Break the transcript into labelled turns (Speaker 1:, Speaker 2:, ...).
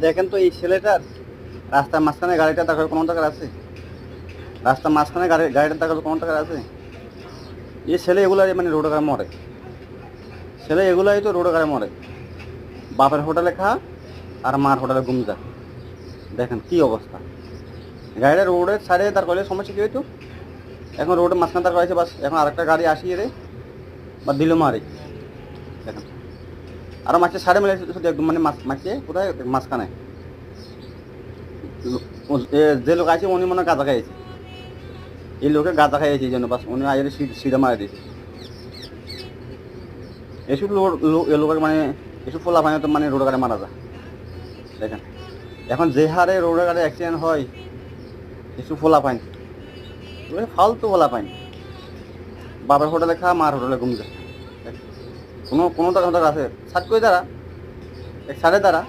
Speaker 1: দেখেন তো এই ছেলেটার রাস্তার মাঝখানে গাড়িটা দেখার কোনো টাকার আছে? রাস্তার মাঝখানে গাড়ি গাড়িটা দেখার কোনো টাকার আছে? এই ছেলে এগুলাই মানে রোডে গাড়ি মরে। ছেলে এগুলাই তো রোডে গাড়ি মরে। বাপের হোটেলে খা, আর মার হোটেলে ঘুম যা। দেখেন কি অবস্থা। গাড়িটা রোডের সাইডে তার করলে সমস্যা কী হইতো? এখন রোডের মাঝখানে তার করেছে বাস এখন আরেকটা গাড়ি আসিয়ে রে বা দিল মারে। দেখেন। আরও মাছের সাড়ে মিলে একদম মানে মাছ মাছে কোথায়? এ যে লোক আছে উনি মনে গাঁজা খাইয়েছে এই লোকে গাঁজা খাইয়েছে এই বাস উনি আইরে সিধা মারা দিয়েছে। এসব লোকের মানে এসব ফোলা পানি তো মানে রোড গাড়ি মারা যায়। দেখেন। এখন যে হারে রোড গাড়ি অ্যাক্সিডেন্ট হয়, এসব ফোলা পাইন ফালতু ফোলা পাইন বাবার হোটেলে খা, মার হোটেলে ঘুম যায়। কোনো কোনো টাকা আছে। সাত করে দ্বারা এক সাড়ে দ্বারা